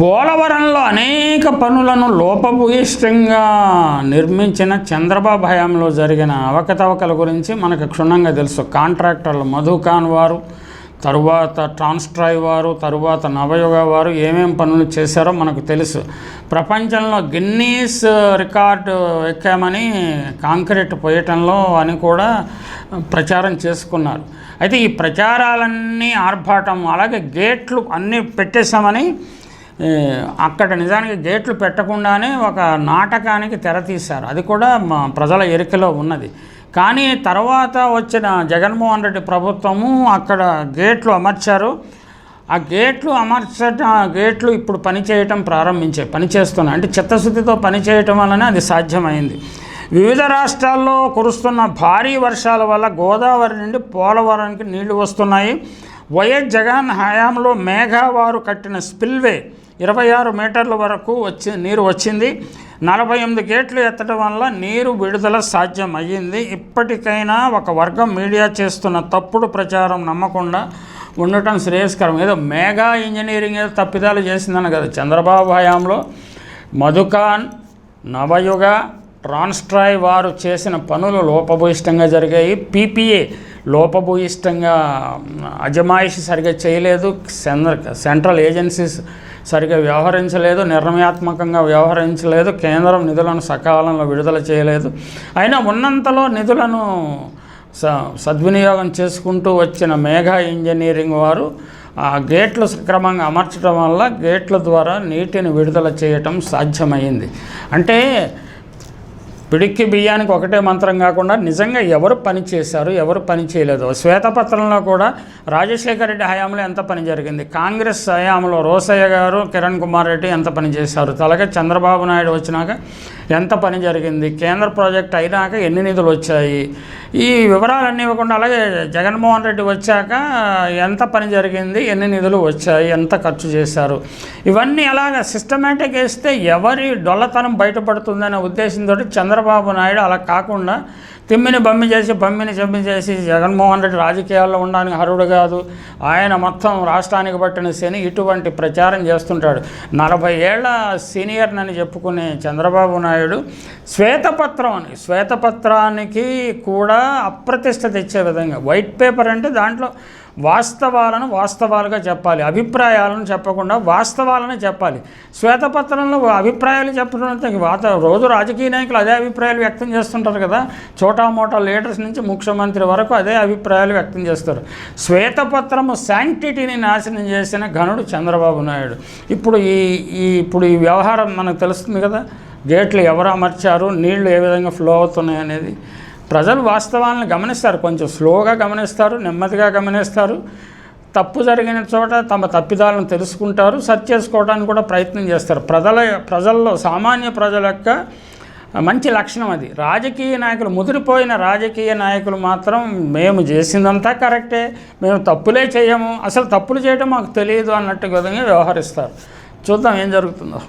పోలవరంలో అనేక పనులను లోపభూయిష్టంగా నిర్మించిన చంద్రబాబు హయాంలో జరిగిన అవకతవకల గురించి మనకు క్షుణ్ణంగా తెలుసు. కాంట్రాక్టర్లు మధుఖాన్ వారు తరువాత ట్రాన్స్ట్రాయ్ వారు తరువాత నవయుగ వారు ఏమేం పనులు చేశారో మనకు తెలుసు. ప్రపంచంలో గిన్నీస్ రికార్డు ఎక్కామని కాంక్రీట్ పోయటంలో అని కూడా ప్రచారం చేసుకున్నారు. అయితే ఈ ప్రచారాలన్నీ ఆర్భాటం అలాగే గేట్లు అన్నీ పెట్టేశామని అక్కడ నిజానికి గేట్లు పెట్టకుండానే ఒక నాటకానికి తెర తీశారు. అది కూడా మా ప్రజల ఎరికలో ఉన్నది. కానీ తర్వాత వచ్చిన జగన్మోహన్ రెడ్డి ప్రభుత్వము అక్కడ గేట్లు అమర్చారు. ఆ గేట్లు అమర్చట గేట్లు ఇప్పుడు పనిచేయటం ప్రారంభించాయి. పనిచేస్తున్నాయి అంటే చిత్తశుద్ధితో పనిచేయటం వలన అది సాధ్యమైంది. వివిధ రాష్ట్రాల్లో కురుస్తున్న భారీ వర్షాల వల్ల గోదావరి నుండి పోలవరానికి నీళ్ళు వస్తున్నాయి. వైఎస్ జగన్ హయాంలో మేఘావారు కట్టిన స్పిల్వే ఇరవై ఆరు మీటర్ల వరకు వచ్చి నీరు వచ్చింది. నలభై ఎనిమిది గేట్లు ఎత్తడం వల్ల నీరు విడుదల సాధ్యం అయ్యింది ఇప్పటికైనా ఒక వర్గం మీడియా చేస్తున్న తప్పుడు ప్రచారం నమ్మకుండా ఉండటం శ్రేయస్కరం. ఏదో మేఘా ఇంజనీరింగ్ ఏదో తప్పిదాలు చేసిందని కదా చంద్రబాబు హయాంలో. మధుకాన్ నవయుగ ట్రాన్స్ట్రాయ్ వారు చేసిన పనులు లోపభూయిష్టంగా జరిగాయి. పీపీఏ లోపభూయిష్టంగా అజమాయిషి సరిగా చేయలేదు సెంట్ర- సెంట్రల్ ఏజెన్సీస్ సరిగా వ్యవహరించలేదు నిర్ణయాత్మకంగా వ్యవహరించలేదు కేంద్రం నిధులను సకాలంలో విడుదల చేయలేదు. అయినా ఉన్నంతలో నిధులను స సద్వినియోగం చేసుకుంటూ వచ్చిన మేఘా ఇంజనీరింగ్ వారు ఆ గేట్లు సక్రమంగా అమర్చడం వల్ల గేట్ల ద్వారా నీటిని విడుదల చేయటం సాధ్యమైంది. అంటే పిడిక్కి బియ్యానికి ఒకటే మంత్రం కాకుండా నిజంగా ఎవరు పని చేశారు ఎవరు పని చేయలేదు. శ్వేతపత్రంలో కూడా రాజశేఖర రెడ్డి హయాంలో ఎంత పని జరిగింది? కాంగ్రెస్ హయాంలో రోసయ్య గారు కిరణ్ కుమార్ రెడ్డి ఎంత పని చేశారు? అలాగే చంద్రబాబు నాయుడు వచ్చినాక ఎంత పని జరిగింది? కేంద్ర ప్రాజెక్ట్ అయినాక ఎన్ని నిధులు వచ్చాయి? ఈ వివరాలన్నీ ఇవ్వకుండా అలాగే జగన్మోహన్ రెడ్డి వచ్చాక ఎంత పని జరిగింది? ఎన్ని నిధులు వచ్చాయి? ఎంత ఖర్చు చేశారు? ఇవన్నీ అలాగ సిస్టమేటిక్ వేస్తే ఎవరి డొల్లతనం బయటపడుతుందనే ఉద్దేశంతో చంద్రబాబు నాయుడు అలా కాకుండా తిమ్మిని బమ్మి చేసి బమ్మిని చెమ్మి చేసి జగన్మోహన్ రెడ్డి రాజకీయాల్లో ఉండడానికి అర్హుడు కాదు. ఆయన మొత్తం రాష్ట్రానికి పట్టిన శని ఇటువంటి ప్రచారం చేస్తుంటాడు. నలభై ఏళ్ళ సీనియర్ అని చెప్పుకునే చంద్రబాబు నాయుడు శ్వేతపత్రం అని శ్వేతపత్రానికి కూడా అప్రతిష్ట తెచ్చే విధంగా వైట్ పేపర్ అంటే దాంట్లో వాస్తవాలను వాస్తవాలుగా చెప్పాలి. అభిప్రాయాలను చెప్పకుండా వాస్తవాలను చెప్పాలి. శ్వేతపత్రంలో అభిప్రాయాలు చెప్పడం వాత రోజు రాజకీయ నాయకులు అదే అభిప్రాయాలు వ్యక్తం చేస్తుంటారు కదా. చోటా మోటా లీడర్స్ నుంచి ముఖ్యమంత్రి వరకు అదే అభిప్రాయాలు వ్యక్తం చేస్తారు. శ్వేతపత్రము శాంక్టిటీని నాశనం చేసిన ఘనుడు చంద్రబాబు నాయుడు. ఇప్పుడు ఈ ఈ ఇప్పుడు ఈ వ్యవహారం మనకు తెలుస్తుంది కదా. గేట్లు ఎవరు అమర్చారు? నీళ్ళు ఏ విధంగా ఫ్లో అవుతున్నాయి అనేది. ప్రజలు వాస్తవాలను గమనిస్తారు. కొంచెం స్లోగా గమనిస్తారు నెమ్మదిగా గమనిస్తారు. తప్పు జరిగిన చోట తమ తప్పిదాలను తెలుసుకుంటారు సరి చేసుకోవడానికి కూడా ప్రయత్నం చేస్తారు. ప్రజల ప్రజల్లో సామాన్య ప్రజల యొక్క మంచి లక్షణం అది. రాజకీయ నాయకులు ముదిరిపోయిన రాజకీయ నాయకులు మాత్రం మేము చేసిందంతా కరెక్టే మేము తప్పులే చేయము. అసలు తప్పులు చేయడం మాకు తెలియదు అన్నట్టు విధంగా వ్యవహరిస్తారు. చూద్దాం ఏం జరుగుతుందో.